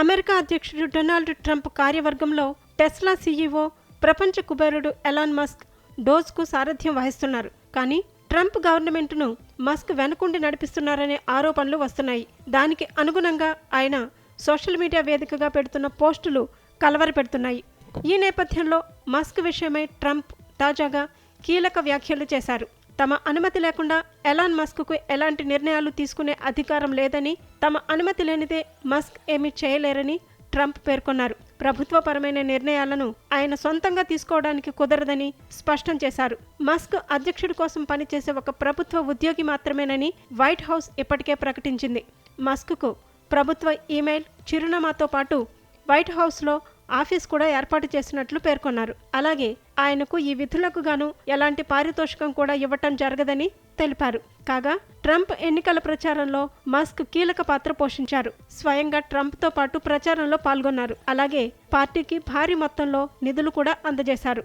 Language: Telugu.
అమెరికా అధ్యక్షుడు డొనాల్డ్ ట్రంప్ కార్యవర్గంలో టెస్లా సీఈఓ ప్రపంచ కుబేరుడు ఎలాన్ మస్క్ డోజ్కు సారథ్యం వహిస్తున్నారు. కానీ ట్రంప్ గవర్నమెంట్ను మస్క్ వెనుకుండి నడిపిస్తున్నారనే ఆరోపణలు వస్తున్నాయి. దానికి అనుగుణంగా ఆయన సోషల్ మీడియా వేదికగా పెడుతున్న పోస్టులు కలవరపెడుతున్నాయి ఈ నేపథ్యంలో మస్క్ విషయమై ట్రంప్ తాజాగా కీలక వ్యాఖ్యలు చేశారు. తమ అనుమతి లేకుండా ఎలాన్ మస్క్కు ఎలాంటి నిర్ణయాలు తీసుకునే అధికారం లేదని తమ అనుమతి లేనిదే మస్క్ ఏమీ చేయలేరని ట్రంప్ పేర్కొన్నారు. ప్రభుత్వపరమైన నిర్ణయాలను ఆయన సొంతంగా తీసుకోవడానికి కుదరదని స్పష్టం చేశారు. మస్క్ అధ్యక్షుడి కోసం పనిచేసే ఒక ప్రభుత్వ ఉద్యోగి మాత్రమేనని వైట్ హౌస్ ఇప్పటికే ప్రకటించింది. మస్క్కు ప్రభుత్వ ఈమెయిల్ చిరునామాతో పాటు వైట్ హౌస్లో ఆఫీస్ కూడా ఏర్పాటు చేసినట్లు పేర్కొన్నారు. అలాగే ఆయనకు ఈ విధులకు గాను ఎలాంటి పారితోషికం కూడా ఇవ్వటం జరగదని తెలిపారు. కాగా ట్రంప్ ఎన్నికల ప్రచారంలో మస్క్ కీలక పాత్ర పోషించారు. స్వయంగా ట్రంప్తో పాటు ప్రచారంలో పాల్గొన్నారు. అలాగే పార్టీకి భారీ మొత్తంలో నిధులు కూడా అందజేశారు.